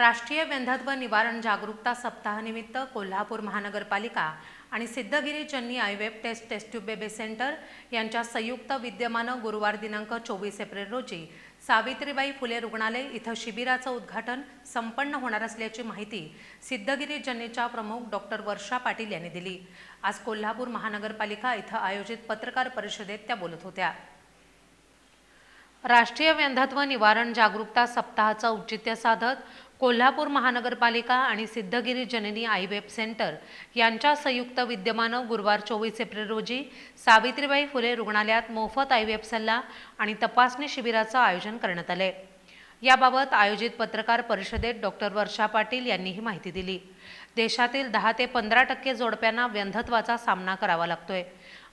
राष्ट्रीय व्यंधत्व निवारण जागरूकता सप्ताहानिमित्त कोल्हापूर महानगरपालिका आणि सिद्धगिरीजन्नी आयवेब test test tube baby centre यांच्या संयुक्त विद्यमानं गुरुवार दिनांक चोवीस एप्रिल रोजी सावित्रीबाई फुले रुग्णालय इथं शिबिराचं उद्घाटन संपन्न होणार असल्याची माहिती सिद्धगिरी जन्नीच्या प्रमुख डॉक्टर वर्षा पाटील यांनी दिली. आज कोल्हापूर महानगरपालिका इथं आयोजित पत्रकार परिषदेत त्या बोलत होत्या. राष्ट्रीय व्यंधत्व निवारण जागरूकता सप्ताहाचं औचित्य साधत कोल्हापूर महानगरपालिका आणि सिद्धगिरी जननी आयवेब सेंटर यांच्या संयुक्त विद्यमानं गुरुवार चोवीस एप्रिल रोजी सावित्रीबाई फुले रुग्णालयात मोफत आयवेब सल्ला आणि तपासणी शिबिराचं आयोजन करण्यात आले याबाबत आयोजित पत्रकार परिषदेत डॉक्टर वर्षा पाटील यांनी ही माहिती दिली. देशातील दहा ते पंधरा टक्के जोडप्यांना व्यंधत्वाचा सामना करावा लागतोय.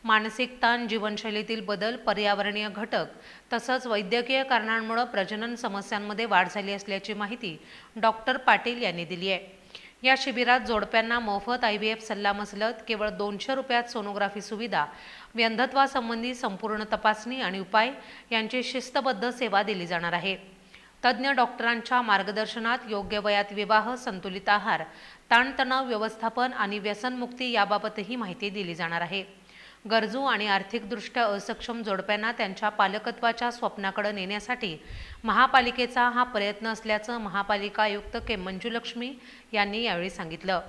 मानसिक ताण जीवनशैलीतील बदल पर्यावरणीय घटक तसंच वैद्यकीय कारणांमुळे प्रजनन समस्यांमध्ये वाढ झाली असल्याची माहिती डॉक्टर पाटील यांनी दिली आहे. या शिबिरात जोडप्यांना मोफत आय व्ही एफ सल्लामसलत केवळ दोनशे रुपयात सोनोग्राफी सुविधा व्यंधत्वासंबंधी संपूर्ण तपासणी आणि उपाय यांची शिस्तबद्ध सेवा दिली जाणार आहे. तज्ज्ञ डॉक्टरांच्या मार्गदर्शनात योग्य वयात विवाह संतुलित आहार ताणतणाव व्यवस्थापन आणि व्यसनमुक्ती याबाबतही माहिती दिली जाणार आहे. गरजू आणि आर्थिकदृष्ट्या असक्षम जोडप्यांना त्यांच्या पालकत्वाच्या स्वप्नाकडे नेण्यासाठी महापालिकेचा हा प्रयत्न असल्याचं महापालिका आयुक्त के मंजुलक्ष्मी यांनी यावेळी सांगितलं.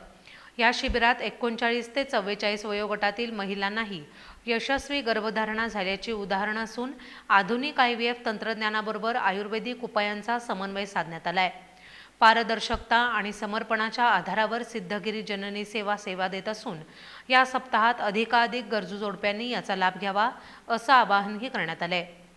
या शिबिरात एकोणचाळीस ते चव्वेचाळीस वयोगटातील महिलांनाही यशस्वी गर्भधारणा झाल्याची उदाहरण असून आधुनिक आय व्ही एफ तंत्रज्ञानाबरोबर आयुर्वेदिक उपायांचा समन्वय साधण्यात आला आहे पारदर्शकता आणि समर्पणाच्या आधारावर सिद्धगिरी जननी सेवा सेवा देत असून या सप्ताहात अधिकाधिक गरजू जोडप्यांनी याचा लाभ घ्यावा असं आवाहनही करण्यात आलं आहे